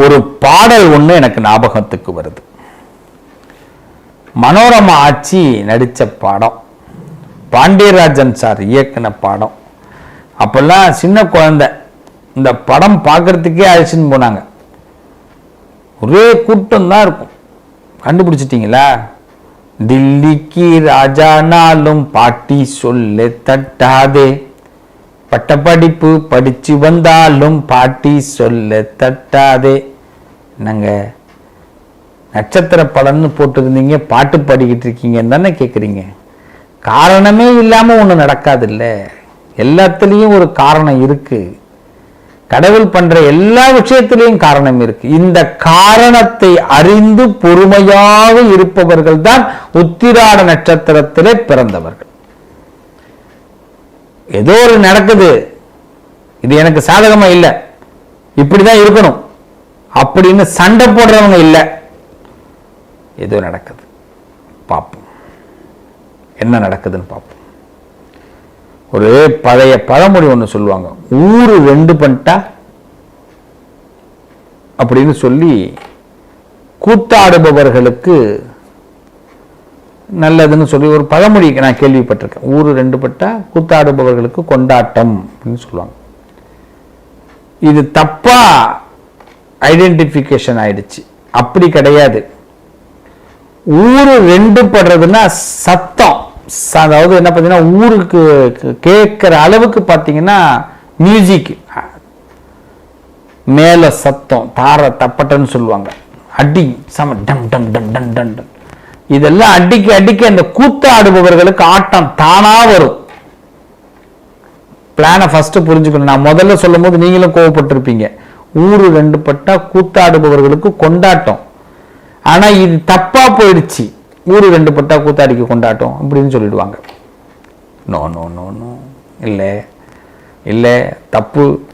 ஒரு பாடல் ஒன்று எனக்கு ஞாபகத்துக்கு வருது. மனோரமா ஆட்சி நடித்த பாடம். பாண்டியராஜன் சார் இயக்குன பாடம். அப்பெல்லாம் சின்ன குழந்தை. இந்த படம் பார்க்குறதுக்கே அழைச்சின்னு போனாங்க. ஒரே கூட்டம் தான் இருக்கும். கண்டுபிடிச்சிட்டீங்களா? டில்லிக்கு ராஜானாலும் பாட்டி சொல்ல தட்டாதே. பட்டப்படிப்பு படிச்சு வந்தாலும் பாட்டி சொல்ல தட்டாதே. நாங்கள் நட்சத்திர பலன்னு போட்டிருந்தீங்க பாட்டு பாடிக்கிட்டு இருக்கீங்கன்னு தானே கேட்குறீங்க காரணமே இல்லாமல் ஒன்று நடக்காது இல்லை எல்லாத்துலேயும் ஒரு காரணம் இருக்கு. கடவுள் பண்ற எல்லா விஷயத்திலையும் காரணம் இருக்கு. இந்த காரணத்தை அறிந்து பொறுமையாக இருப்பவர்கள் தான் உத்திராட நட்சத்திரத்திலே பிறந்தவர்கள். ஏதோ ஒரு நடக்குது. இது எனக்கு சாதகமா இல்லை. இப்படிதான் இருக்கணும். அப்படின்னு சண்டை போடுறவங்க இல்லை. ஏதோ நடக்குது. பார்ப்போம் என்ன நடக்குதுன்னு பார்ப்போம் ஒரு பழைய பழமொழி ஒன்று சொல்லுவாங்க. ஊரு ரெண்டு பண்ணிட்டா அப்படின்னு சொல்லி கூத்தாடுபவர்களுக்கு நல்லதுன்னு சொல்லி ஒரு பழமொழி நான் கேள்விப்பட்டிருக்கேன். ஊரு ரெண்டு பட்டா கூத்தாடுபவர்களுக்கு கொண்டாட்டம் அப்படின்னு சொல்லுவாங்க. இது தப்பா ஐடென்டிஃபிகேஷன் ஆயிடுச்சு. அப்படி கிடையாது. ஊரு ரெண்டு படுறதுன்னா சத்தம். அதாவது என்ன பார்த்தீங்கன்னா ஊருக்கு கேட்குற அளவுக்கு பார்த்தீங்கன்னா மியூசிக் மேல சத்தம் தார தப்பட்டன்னு சொல்லுவாங்க. அடி சம டம் டம் டம் டம் டம் டம். இதெல்லாம் அடிக்க அடிக்க அந்த கூத்தாடுபவர்களுக்கு ஆட்டம் தானா வரும். பிளானை ஃபர்ஸ்ட் புரிஞ்சுக்கணும். நான் முதல்ல சொல்லும் போது நீங்களும் கோவப்பட்டிருப்பீங்க. ஊரு ரெண்டு பட்டா கூத்தாடுபவர்களுக்கு கொண்டாட்டம். ஆனா இது தப்பா போயிடுச்சு. ஊரு ரெண்டு பட்டா கூத்தாடிக்கு கொண்டாட்டம் அப்படின்னு சொல்லிடுவாங்க. No no no no. இல்லை. இல்லை தப்பு.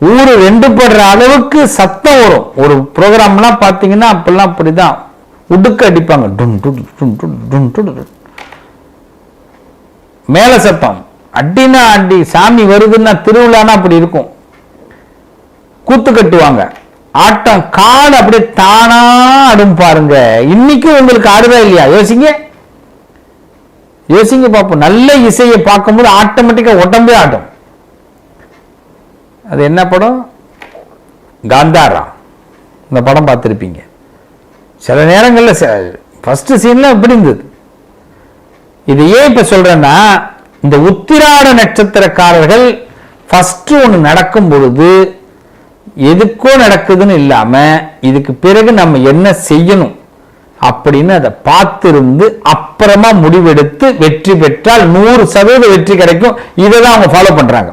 ஊரு ரெண்டு படுற அளவுக்கு சத்தம் வரும். ஒரு ப்ரோக்ராம்லாம் பார்த்தீங்கன்னா அப்பெல்லாம் அப்படிதான். உடுக்க அடிப்பாங்க. டுன் டு டுன் டு டும் டு மேல சத்தம். அடினா அடி. சாமி வருதுன்னா திருவிழானா அப்படி இருக்கும். கூத்து கட்டுவாங்க. ஆட்டம் காடு அப்படியே தானா ஆடும் பாருங்க. இன்னைக்கு உங்களுக்கு ஆடுதா இல்லையா? யோசிங்க. யோசிங்க பார்ப்போம் நல்ல இசையை பார்க்கும்போது ஆட்டோமேட்டிக்கா உடம்பே ஆடும். அது என்ன படம்? காந்தாரா. இந்த படம் பார்த்துருப்பீங்க. சில நேரங்களில் ஃபர்ஸ்ட் சீன்ல இப்படி இருந்தது. இது ஏன் இப்ப சொல்றேன்னா இந்த உத்திராட நட்சத்திரக்காரர்கள் ஃபர்ஸ்ட் ஒன்று நடக்கும் பொழுது எதுக்கோ நடக்குதுன்னு இல்லாம இதுக்கு பிறகு நம்ம என்ன செய்யணும் அப்படின்னு அதை பார்த்திருந்து அப்புறமா முடிவெடுத்து வெற்றி பெற்றால் நூறு சதவீத வெற்றி கிடைக்கும். இதை தான் அவங்க ஃபாலோ பண்றாங்க.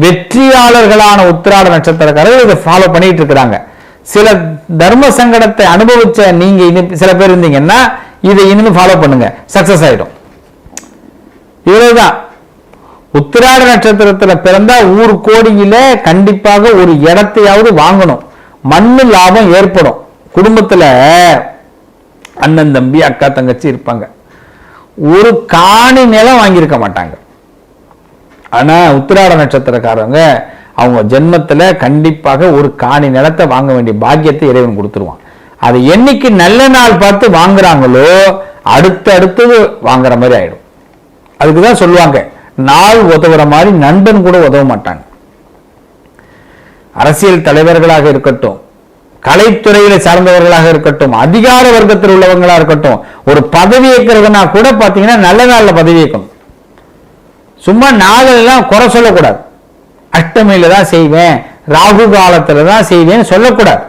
வெற்றியாளர்களான உத்திராட நட்சத்திரக்காரர்கள் இதை ஃபாலோ பண்ணிட்டு இருக்கிறாங்க. சில தர்ம சங்கடத்தை அனுபவிச்ச நீங்க இனி- சில பேர் இருந்தீங்கன்னா இதை இனிமே ஃபாலோ பண்ணுங்க. சக்சஸ் ஆயிடும். இவ்வளவுதான். உத்திராட நட்சத்திரத்துல பிறந்தா ஊர் கோடியில கண்டிப்பாக ஒரு இடத்தையாவது வாங்கணும். மண்ணு லாபம் ஏற்படும். குடும்பத்துல அண்ணன் தம்பி அக்கா தங்கச்சி இருப்பாங்க. ஒரு காணி நிலம் வாங்கியிருக்க மாட்டாங்க. ஆனா உத்திராட நட்சத்திரக்காரங்க அவங்க ஜென்மத்துல கண்டிப்பாக ஒரு காணி நிலத்தை வாங்க வேண்டிய பாக்கியத்தை இறைவன் கொடுத்துருவான். அது என்னைக்கு நல்ல நாள் பார்த்து வாங்குறாங்களோ அடுத்து அடுத்தது வாங்குற மாதிரி ஆயிடும். அதுக்கு தான் சொல்லுவாங்க நாள் உதவுற மாதிரி நண்பன் கூட உதவ மாட்டாங்க. அரசியல் தலைவர்களாக இருக்கட்டும் கலைத்துறையில சார்ந்தவர்களாக இருக்கட்டும் அதிகார வர்க்கத்தில் உள்ளவங்களா இருக்கட்டும் ஒரு பதவி ஏற்கிறதுனா கூட பாத்தீங்கன்னா நல்ல நாள்ல பதவி ஏற்கணும். சும்மா நாளெல்லாம் குறை சொல்லக்கூடாது. அஷ்டமியில தான் செய்வேன் ராகு காலத்துல தான் செய்வேன்னு சொல்லக்கூடாது.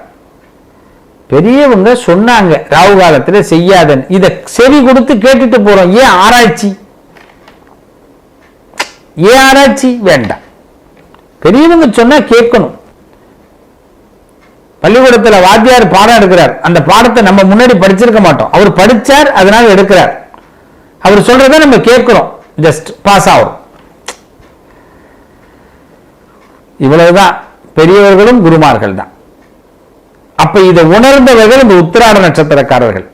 பெரியவங்க சொன்னாங்க ராகு காலத்துல செய்யாதன்னு. இதை செவி கொடுத்து கேட்டுட்டு போறோம். ஏன் ஆராய்ச்சி? ஏன் ஆராய்ச்சி வேண்டாம். பெரியவங்க சொன்னா கேட்கணும். பள்ளிக்கூடத்துல வாத்தியார் பாடம் எடுக்கிறார். அந்த பாடத்தை நம்ம முன்னாடி படிச்சிருக்க மாட்டோம். அவர் படிச்சார் அதனால எடுக்கிறார். அவர் சொல்றதை நம்ம கேட்கிறோம். ஜஸ்ட் பாஸ் ஆகும். இவ்வளவுதான். பெரியவர்களும் குருமார்கள் தான். அப்ப இதை உணர்ந்தவர்கள் இந்த உத்திராட நட்சத்திரக்காரர்கள்.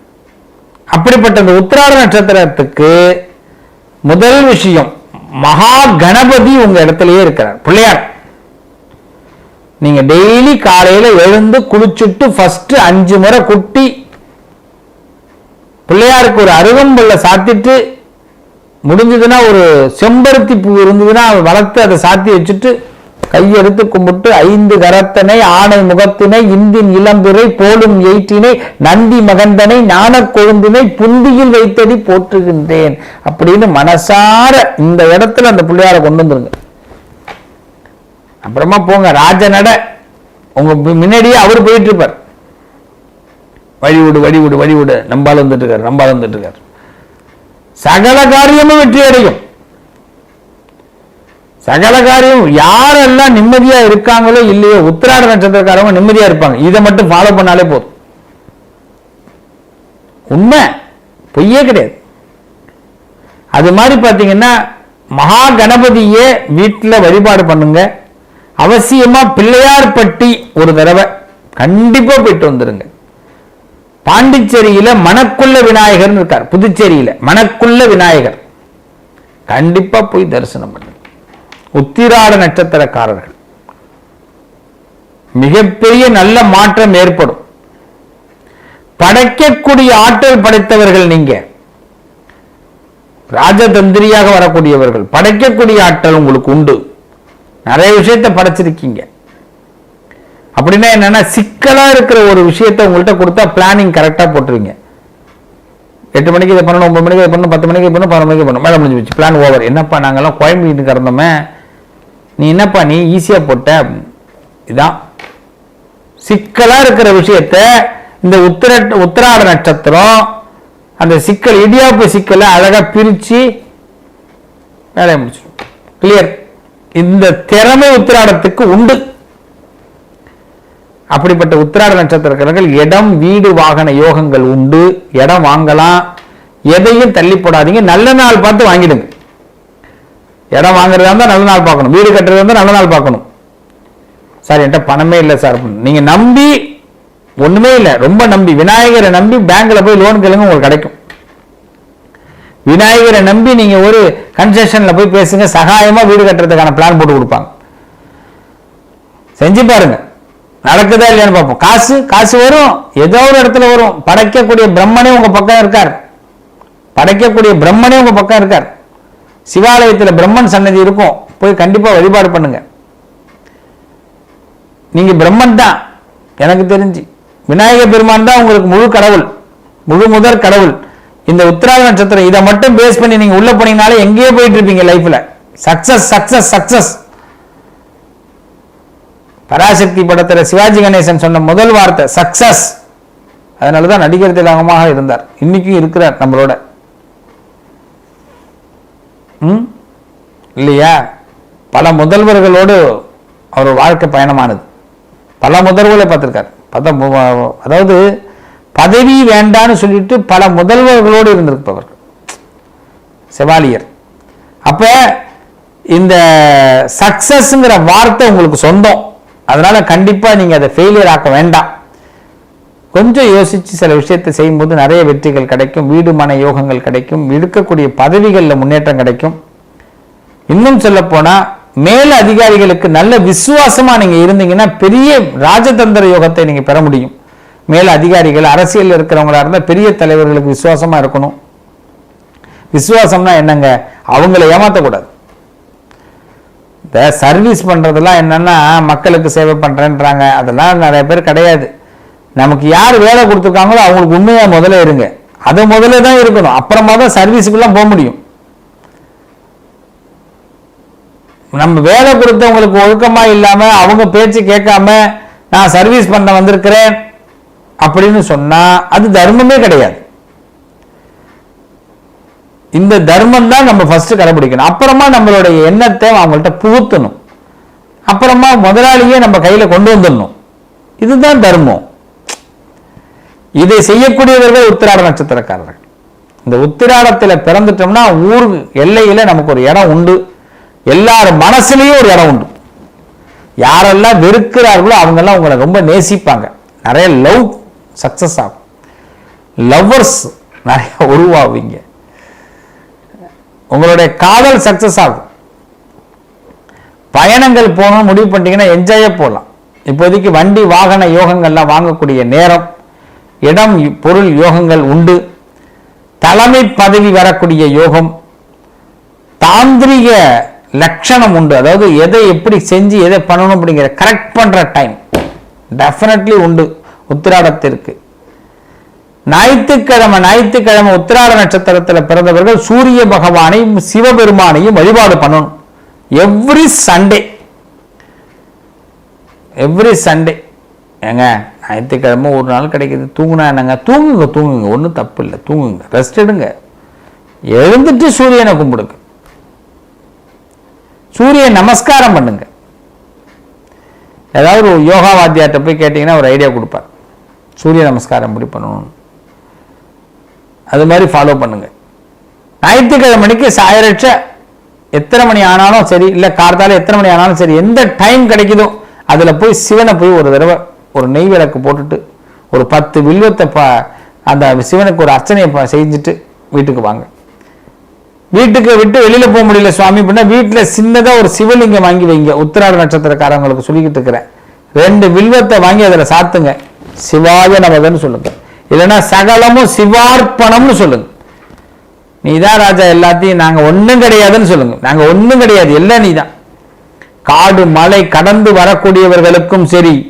அப்படிப்பட்ட இந்த உத்திராட நட்சத்திரத்துக்கு முதல் விஷயம் மகா கணபதி உங்க இடத்திலேயே இருக்கிறார். பிள்ளையார் நீங்க டெய்லி காலையில எழுந்து குளிச்சுட்டு ஃபர்ஸ்ட் அஞ்சு முறை குட்டி பிள்ளையாருக்கு ஒரு அருகம்புல்ல சாத்திட்டு முடிஞ்சதுன்னா ஒரு செம்பருத்தி பூ இருந்ததுன்னா வளர்த்து அதை சாத்தி வச்சுட்டு கையெடுத்து கும்பிட்டு ஐந்து கரத்தனை ஆணை முகத்தினை இந்தின் இளம்பிறை போலும் எயிற்றினை நந்தி மகந்தனை ஞான கொழுந்தினை புந்தியில் வைத்தடி போற்றுகின்றேன். அப்படின்னு மனசார இந்த இடத்துல அந்த பிள்ளையார கொண்டு வந்துருங்க. அப்புறமா போங்க ராஜநட உங்க முன்னாடியே அவர் போயிட்டு இருப்பார் வழி விடு வழி விடு வழி விடு நம்பால் வந்துட்டு இருக்காரு நம்பால் வந்துட்டு இருக்காரு. சகல காரியமும் வெற்றி அடையும் சகல காரியம் யாரெல்லாம் நிம்மதியா இருக்காங்களோ இல்லையோ உத்திராட நட்சத்திரக்காரவங்க நிம்மதியா இருப்பாங்க. இதை மட்டும் ஃபாலோ பண்ணாலே போதும். உண்மை. பொய்யே கிடையாது. அது மாதிரி பார்த்தீங்கன்னா மகா கணபதியே வீட்டில் வழிபாடு பண்ணுங்க. அவசியமா பிள்ளையார்பட்டி ஒரு தடவை கண்டிப்பா போயிட்டு வந்துருங்க. பாண்டிச்சேரியில மணக்குள்ள விநாயகர் இருக்கார். புதுச்சேரியில மணக்குள்ள விநாயகர். கண்டிப்பா போய் தரிசனம் பண்ணுங்க உத்திராட நட்சத்திரக்காரர்கள். மிகப்பெரிய நல்ல மாற்றம் ஏற்படும். படைக்கக்கூடிய ஆற்றல் படைத்தவர்கள் நீங்க. ராஜதந்திரியாக வரக்கூடியவர்கள். படைக்கக்கூடிய ஆற்றல் உங்களுக்கு உண்டு. நிறைய விஷயத்தை படைச்சிருக்கீங்க. அப்படின்னா என்னன்னா சிக்கலா இருக்கிற ஒரு விஷயத்தை உங்கள்கிட்ட கொடுத்தா பிளானிங் கரெக்டா போட்டுருவீங்க. எட்டு மணிக்கு இதை பண்ணணும் ஒன்பது மணிக்கு இதை பண்ணணும் பத்து மணிக்கு இதை பண்ணணும் பதினொரு மணிக்கு பண்ணணும். மேலே முடிஞ்சு போச்சு. பிளான் ஓவர் என்னப்பா நாங்கள்லாம் கோயம்புத்தூர் கிடந்தோமே. நீ என்னப்பா நீ ஈஸியாக போட்ட? இதான். சிக்கலா இருக்கிற விஷயத்த இந்த உத்திர உத்திராட நட்சத்திரம் அந்த சிக்கல் இடியாப்பு சிக்கலை அழகா பிரிச்சு வேலையை முடிச்சிடும். கிளியர் இந்த திறமை உத்திராடத்துக்கு உண்டு. அப்படிப்பட்ட உத்திராட நட்சத்திரக்காரர்கள் இடம் வீடு வாகன யோகங்கள் உண்டு. இடம் வாங்கலாம். எதையும் தள்ளி போடாதீங்க. நல்ல நாள் பார்த்து வாங்கிடுங்க. இடம் வாங்குறதா இருந்தால் நல்ல நாள் பார்க்கணும். வீடு கட்டுறதா இருந்தால் நல்ல நாள் பார்க்கணும். சார் என்கிட்ட பணமே இல்லை சார். அப்படின்னு. நம்பி ஒன்றுமே இல்லை. ரொம்ப நம்பி. விநாயகரை நம்பி பேங்க்கில் போய் லோன் கேளுங்க உங்களுக்கு கிடைக்கும். விநாயகரை நம்பி நீங்கள் ஒரு கன்செஷனில் போய் பேசுங்க சகாயமாக வீடு கட்டுறதுக்கான பிளான் போட்டு கொடுப்பாங்க. செஞ்சு பாருங்க. நடக்குதா இல்லையான்னு பார்ப்போம். காசு காசு வரும். ஏதோ ஒரு இடத்துல வரும். படைக்கக்கூடிய பிரம்மனே உங்கள் பக்கம் இருக்கார். படைக்கக்கூடிய பிரம்மனே உங்கள் பக்கம் இருக்கார். சிவாலயத்தில் பிரம்மன் சன்னதி இருக்கும் போய் கண்டிப்பாக வழிபாடு பண்ணுங்க. நீங்க பிரம்மன் தான் எனக்கு தெரிஞ்சு. விநாயக பெருமான் தான் உங்களுக்கு முழு கடவுள் முழு முதற் கடவுள். இந்த உத்திராத நட்சத்திரம் இதை மட்டும் பேஸ் பண்ணி நீங்கள் உள்ள போனீங்கனாலே எங்கேயோ போயிட்டு இருப்பீங்க லைஃப்ல சக்சஸ் சக்சஸ் சக்சஸ் பராசக்தி படத்தில் சிவாஜி கணேசன் சொன்ன முதல் வார்த்தை சக்சஸ் அதனாலதான் நடிகர் திலகமாக இருந்தார். இன்னைக்கும் இருக்கிறார் நம்மளோட. இல்லையா? பல முதல்வர்களோடு அவர் வாழ்க்கை பயணமானது. பல முதல்வர்களை பார்த்துருக்காரு. பத அதாவது பதவி வேண்டான்னு சொல்லிட்டு பல முதல்வர்களோடு இருந்திருப்பவர். செவாலியர். அப்ப இந்த சக்சஸ்ங்கிற வார்த்தை உங்களுக்கு சொந்தம். அதனால கண்டிப்பா நீங்க அதை ஃபெயிலியர் ஆக்க வேண்டாம். கொஞ்சம் யோசிச்சு சில விஷயத்தை செய்யும்போது நிறைய வெற்றிகள் கிடைக்கும் வீடு மன யோகங்கள் கிடைக்கும் இருக்கக்கூடிய பதவிகளில் முன்னேற்றம் கிடைக்கும். இன்னும் சொல்ல மேல அதிகாரிகளுக்கு நல்ல விசுவாசமா நீங்க இருந்தீங்கன்னா பெரிய ராஜதந்திர யோகத்தை நீங்க பெற முடியும். மேல அதிகாரிகள் அரசியல் இருக்கிறவங்களா இருந்தால் பெரிய தலைவர்களுக்கு விசுவாசமா இருக்கணும். விசுவாசம்னா என்னங்க? அவங்கள ஏமாத்தக்கூடாது. இந்த சர்வீஸ் பண்றதெல்லாம் என்னன்னா மக்களுக்கு சேவை பண்றேன்றாங்க. அதெல்லாம் நிறைய பேர் கிடையாது. நமக்கு யார் வேலை கொடுத்துருக்காங்களோ அவங்களுக்கு உண்மையாக முதல்ல இருங்க. அது முதல்ல தான் இருக்கணும். அப்புறமா தான் சர்வீஸுக்குலாம் போக முடியும். நம்ம வேலை கொடுத்தவங்களுக்கு ஒழுக்கமா இல்லாமல் அவங்க பேச்சு கேட்காம நான் சர்வீஸ் பண்ண வந்திருக்கிறேன் அப்படின்னு சொன்னால் அது தர்மமே கிடையாது. இந்த தர்மம் தான் நம்ம ஃபஸ்ட்டு கடைபிடிக்கணும். அப்புறமா நம்மளுடைய எண்ணத்தை அவங்கள்ட்ட புகுத்தணும். அப்புறமா முதலாளியே நம்ம கையில் கொண்டு வந்துடணும். இதுதான் தர்மம். இதை செய்யக்கூடியவர்கள் உத்திராட நட்சத்திரக்காரர்கள். இந்த உத்திராடத்தில் பிறந்துட்டோம்னா ஊர் எல்லையில் நமக்கு ஒரு இடம் உண்டு. எல்லார் மனசுலேயும் ஒரு இடம் உண்டு. யாரெல்லாம் வெறுக்கிறார்களோ அவங்கெல்லாம் உங்களை ரொம்ப நேசிப்பாங்க. நிறைய லவ் சக்சஸ் ஆகும். லவ்வர்ஸ் நிறைய உருவாவீங்க. உங்களுடைய காதல் சக்சஸ் ஆகும். பயணங்கள் போகணும் முடிவு பண்ணிட்டீங்கன்னா என்ஜாயே போகலாம். இப்போதைக்கு வண்டி வாகன யோகங்கள்லாம் வாங்கக்கூடிய நேரம். இடம் பொருள் யோகங்கள் உண்டு. தலைமை பதவி வரக்கூடிய யோகம் தாந்திரிக லட்சணம் உண்டு. அதாவது எதை எப்படி செஞ்சு எதை பண்ணணும் அப்படிங்கிற கரெக்ட் பண்ணுற டைம் டெஃபினெட்லி உண்டு உத்திராடத்திற்கு. ஞாயிற்றுக்கிழமை ஞாயிற்றுக்கிழமை உத்திராட நட்சத்திரத்தில் பிறந்தவர்கள் சூரிய பகவானையும் சிவபெருமானையும் வழிபாடு பண்ணணும். எவ்ரி சண்டே எவ்ரி சண்டே ஏங்க ஞாயிற்றுக்கிழமை ஒரு நாள் கிடைக்குது. தூங்குனா என்னங்க? தூங்குங்க தூங்குங்க. ஒன்றும் தப்பு இல்லை தூங்குங்க. ரெஸ்ட் எடுங்க. எழுந்துட்டு சூரியனை கும்பிடுங்க. சூரிய நமஸ்காரம் பண்ணுங்க. ஏதாவது ஒரு யோகா வாத்தியார்கிட்ட போய் கேட்டிங்கன்னா ஒரு ஐடியா கொடுப்பார். சூரிய நமஸ்காரம் எப்படி பண்ணணும். அது மாதிரி ஃபாலோ பண்ணுங்க. ஞாயிற்றுக்கிழமை மணிக்கு சாயரட்ச. எத்தனை மணி ஆனாலும் சரி இல்லை கார்த்தால எத்தனை மணி ஆனாலும் சரி எந்த டைம் கிடைக்குதோ அதில் போய் சிவனை போய் ஒரு தடவை ஒரு நெய் விளக்கு போட்டுட்டு ஒரு பத்து வில்வத்தை ப அந்த சிவனுக்கு ஒரு அர்ச்சனையை செஞ்சுட்டு வீட்டுக்கு வாங்க. வீட்டுக்கு விட்டு வெளியில் போக முடியல சுவாமி அப்படின்னா வீட்டுல சின்னதா ஒரு சிவலிங்கம் வாங்கி வைங்க. உத்திராட நட்சத்திரக்காரங்களுக்கு சொல்லிக்கிட்டு இருக்கிறேன். ரெண்டு வில்வத்தை வாங்கி அதுல சாத்துங்க. சிவாய நமதன்னு சொல்லுங்க. இல்லைன்னா சகலமும் சிவார்ப்பணம்னு சொல்லுங்க. நீ தான் ராஜா எல்லாத்தையும் நாங்க ஒண்ணும் கிடையாதுன்னு சொல்லுங்க. நாங்க ஒண்ணும் கிடையாது. எல்லாம் நீதான். காடு மலை கடந்து வரக்கூடியவர்களுக்கும் சரி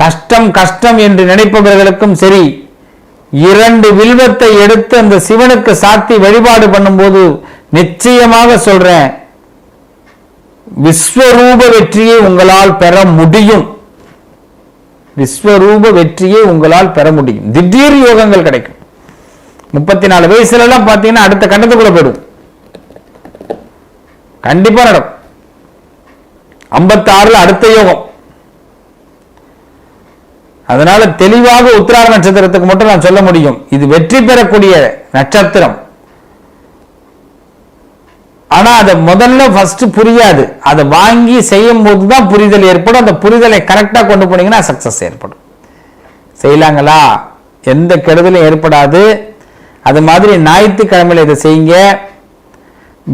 கஷ்டம் கஷ்டம் என்று நினைப்பவர்களுக்கும் சரி இரண்டு வில்வத்தை எடுத்து அந்த சிவனுக்கு சாத்தி வழிபாடு பண்ணும்போது நிச்சயமாக சொல்றேன் விஸ்வரூப வெற்றியை உங்களால் பெற முடியும். விஸ்வரூப வெற்றியை உங்களால் பெற முடியும். திடீர் யோகங்கள் கிடைக்கும். முப்பத்தி நாலு வயசுல எல்லாம் பாத்தீங்கன்னா அடுத்த கண்டத்துக்குள்ள போயிடும். கண்டிப்பா நடக்கும். ஐம்பத்தி ஆறுல அடுத்த யோகம். அதனால தெளிவாக உத்திராட நட்சத்திரத்துக்கு மட்டும் நான் சொல்ல முடியும். இது வெற்றி பெறக்கூடிய நட்சத்திரம். ஆனா அதை முதல்ல ஃபர்ஸ்ட் புரியாது. அதை வாங்கி செய்யும் போது தான் புரிதல் ஏற்படும். அந்த புரிதலை கரெக்டாக கொண்டு போனீங்கன்னா சக்சஸ் ஏற்படும். செய்யலாங்களா? எந்த கெடுதலும் ஏற்படாது. அது மாதிரி ஞாயிற்றுக்கிழமையில இதை செய்யுங்க.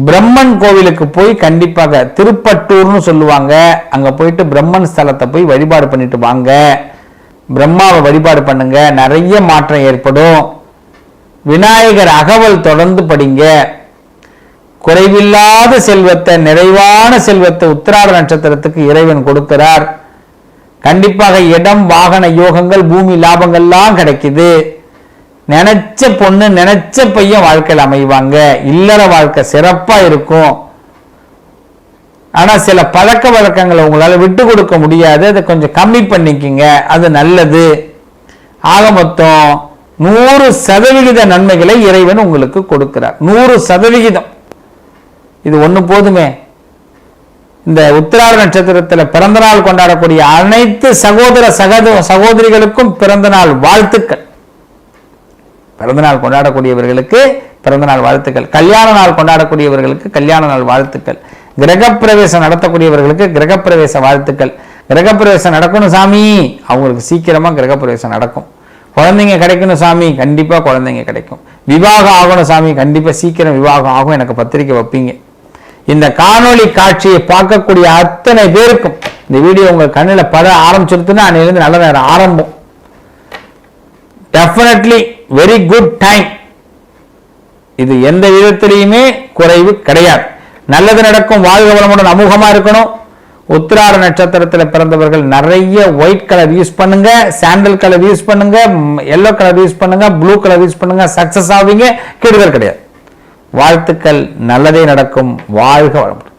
பிரம்மன் கோவிலுக்கு போய் கண்டிப்பாக திருப்பட்டூர்னு சொல்லுவாங்க. அங்கே போயிட்டு பிரம்மன் ஸ்தலத்தை போய் வழிபாடு பண்ணிட்டு வாங்க. பிரம்மாவை வழிபாடு பண்ணுங்க. நிறைய மாற்றம் ஏற்படும். விநாயகர் அகவல் தொடர்ந்து படிங்க. குறைவில்லாத செல்வத்தை நிறைவான செல்வத்தை உத்திராட நட்சத்திரத்துக்கு இறைவன் கொடுக்கிறார். கண்டிப்பாக இடம் வாகன யோகங்கள் பூமி லாபங்கள்லாம் கிடைக்குது. நினைச்ச பொண்ணு நினைச்ச பையன் வாழ்க்கையில் அமைவாங்க. இல்லற வாழ்க்கை சிறப்பாக இருக்கும். ஆனா சில பழக்க வழக்கங்களை உங்களால விட்டு கொடுக்க முடியாது. அதை கொஞ்சம் கம்மி பண்ணிக்கிங்க. அது நல்லது. ஆக மொத்தம் நூறு சதவிகித நன்மைகளை இறைவன் உங்களுக்கு கொடுக்கிறார். நூறு சதவிகிதம். இது ஒண்ணு போதுமே. இந்த உத்திராட நட்சத்திரத்தில் பிறந்த நாள் கொண்டாடக்கூடிய அனைத்து சகோதர சகோத சகோதரிகளுக்கும் பிறந்த நாள் வாழ்த்துக்கள். பிறந்த நாள் கொண்டாடக்கூடியவர்களுக்கு பிறந்த நாள் வாழ்த்துக்கள். கல்யாண நாள் கொண்டாடக்கூடியவர்களுக்கு கல்யாண நாள் வாழ்த்துக்கள். கிரகப்பிரவேசம் நடத்தக்கூடியவர்களுக்கு கிரகப்பிரவேச வாழ்த்துக்கள். கிரகப்பிரவேசம் நடக்கணும் சாமி. அவங்களுக்கு சீக்கிரமா கிரகப்பிரவேசம் நடக்கும். குழந்தைங்க கிடைக்கணும் சாமி. கண்டிப்பா குழந்தைங்க கிடைக்கும். விவாகம் ஆகணும் சாமி. கண்டிப்பா சீக்கிரம் விவாகம் ஆகும். எனக்கு பத்திரிக்கை வைப்பீங்க. இந்த காணொளி காட்சியை பார்க்கக்கூடிய அத்தனை பேருக்கும் இந்த வீடியோ உங்க கண்ணில் பட ஆரம்பிச்சிருத்துன்னா இருந்து நல்ல நேரம் ஆரம்பம். டெஃபினெட்லி வெரி குட் டைம் இது எந்த விதத்திலையுமே குறைவு கிடையாது. நல்லது நடக்கும் வாழ்க வளமுடன் அமோகமா இருக்கணும். உத்திராட நட்சத்திரத்தில் பிறந்தவர்கள் நிறைய ஒயிட் கலர் யூஸ் பண்ணுங்க சாண்டல் கலர் யூஸ் பண்ணுங்க எல்லோ கலர் யூஸ் பண்ணுங்க ப்ளூ கலர் யூஸ் பண்ணுங்க சக்சஸ் ஆவீங்க கெடுதல் கிடையாது. வாழ்த்துக்கள் நல்லதே நடக்கும் வாழ்க வளமுடன்.